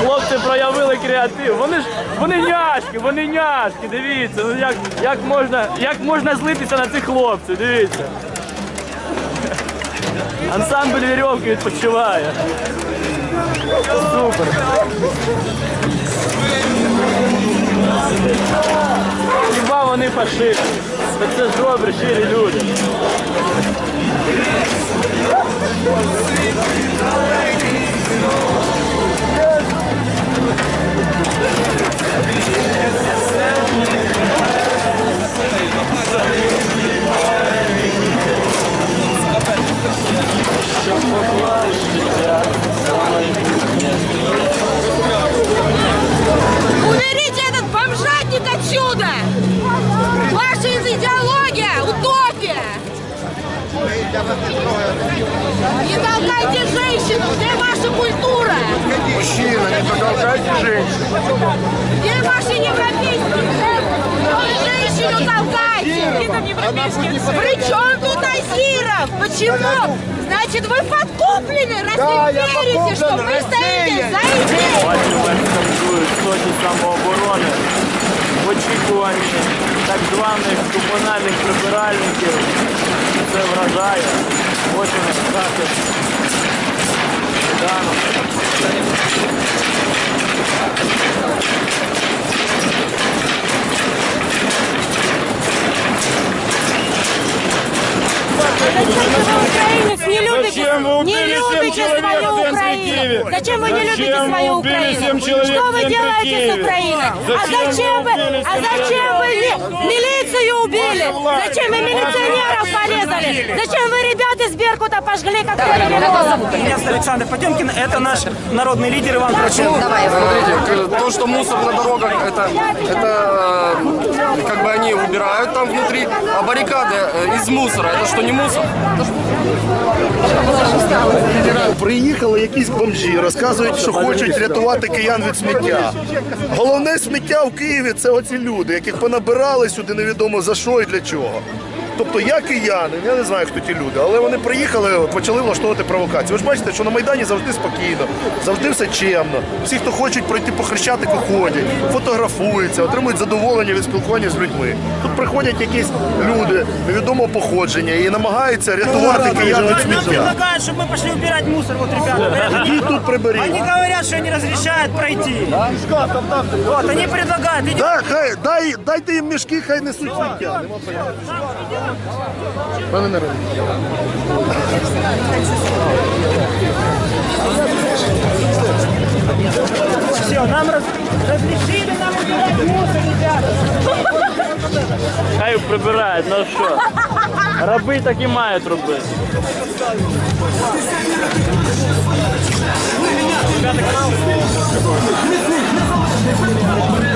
Хлопці проявили креатив. Вони ж вони няшки, вони няшки. Дивіться, ну як, як можна, як можна злитися на цих хлопців, дивіться. Ансамбль вірьовки відпочиває. Супер. Хіба вони фашисти? Це ж добрі, щирі люди. продолжайте женщину. Где ваши европейские ценности? Вы женщину толкаете! При чем тут Азиров? Почему? Значит, вы подкуплены, раз Да, не я верите, что подкуплен вы стоите Россией. за идею! Бачу, організують сотні самооборони в очікуванні так званих комунальних прибиральників. Це вражає. Ось у нас захист. Майдану. Украинец не любите, Зачем вы не убили семь любите человек Зачем вы не Зачем любите вы свою убили Украину? семь человек Что в вы центре делаете Киева? с Украиной? А Зачем вы зачем вы, убили а семь зачем вы человек? ми- милицию убили? власть, Зачем вы ваша милиционеров власть порезали? убили. Зачем вы ребят из Беркута пожгли, как стреляли голову? Меня зовут Александр Потемкин, это наш народный лидер Иван Проченко. Смотрите, к- то, что мусор на дорогах, это, это э, как бы они убирают там внутри, а баррикады э, из мусора, это что, не мусор? Приїхали якісь бомжі, розказують, що хочуть рятувати киян від сміття. Головне сміття в Києві це оці люди, яких понабирали сюди невідомо за що і для чого. Тобто я киянин, я не знаю, хто ті люди, але вони приїхали, почали влаштовувати провокації. Ви ж бачите, що на Майдані завжди спокійно, завжди все чемно. Всі, хто хочуть пройти по хрещатику, ходять, фотографуються, отримують задоволення від спілкування з людьми. Тут приходять якісь люди невідомого походження і намагаються рятувати киян від Нам сміття. предлагают, чтобы мы пошли убирать мусор, вот ребята. говорят, Ідіть тут приберіть. Они говорят, что не разрешают пройти. Вот, они предлагают, идите. Да, хай, дай, дайте їм мішки, хай несуть сміття. Нема питань. Пане народі. Все, нам раз- разрешили нам убирать мусор, ребята. Хай прибирають, ну що? Раби так і мають робити.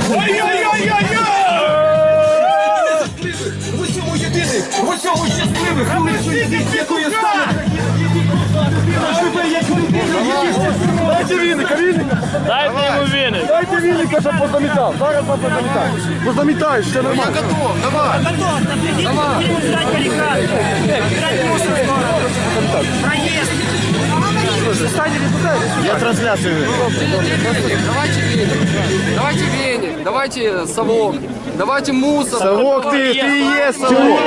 В щасливий, хвилиною якої стане. Живе як людина, Дайте віника, віника, Дайте йому віник. Дайте віника, щоб позамітав. Зараз вам позамітаю. Позамітаєш, ще нормально. Готов, давай. Готов, идите, будем убирать баррикады. Убирать мусор в сторону. Проезд. Я трансляцію. Давайте веник, давайте веник, давайте совок, Давайте мусор. Совок, ти, ти є совок.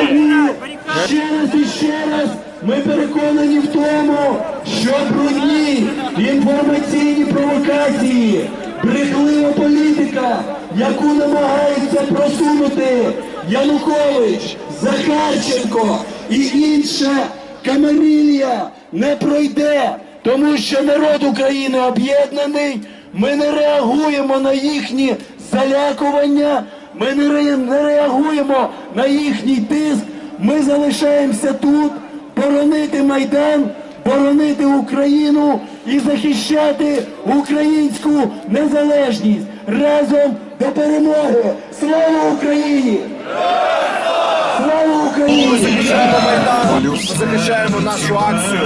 Ще раз і ще раз ми переконані в тому, що брудні інформаційні провокації, брехлива політика, яку намагається просунути Янукович, Захарченко і інша камарілія не пройде, тому що народ України об'єднаний. Ми не реагуємо на їхні залякування, ми не реагуємо на їхній тиск. Ми залишаємося тут, боронити Майдан, боронити Україну і захищати українську незалежність разом до перемоги. Слава Україні! Україні! захищаємо Майдан, ми захищаємо нашу акцію.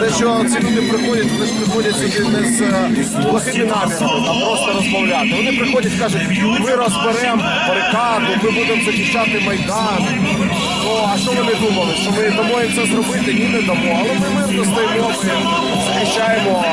Те, що ці люди приходять, вони ж приходять сюди не з плохими намірами, а просто розмовляти. Вони приходять, кажуть, ми розберемо барикаду, ми будемо захищати Майдан. Ну, а що вони думали? Що ми дамо їм це зробити? Ні, не дамо. Але ми мирно стоїмо, ми захищаємо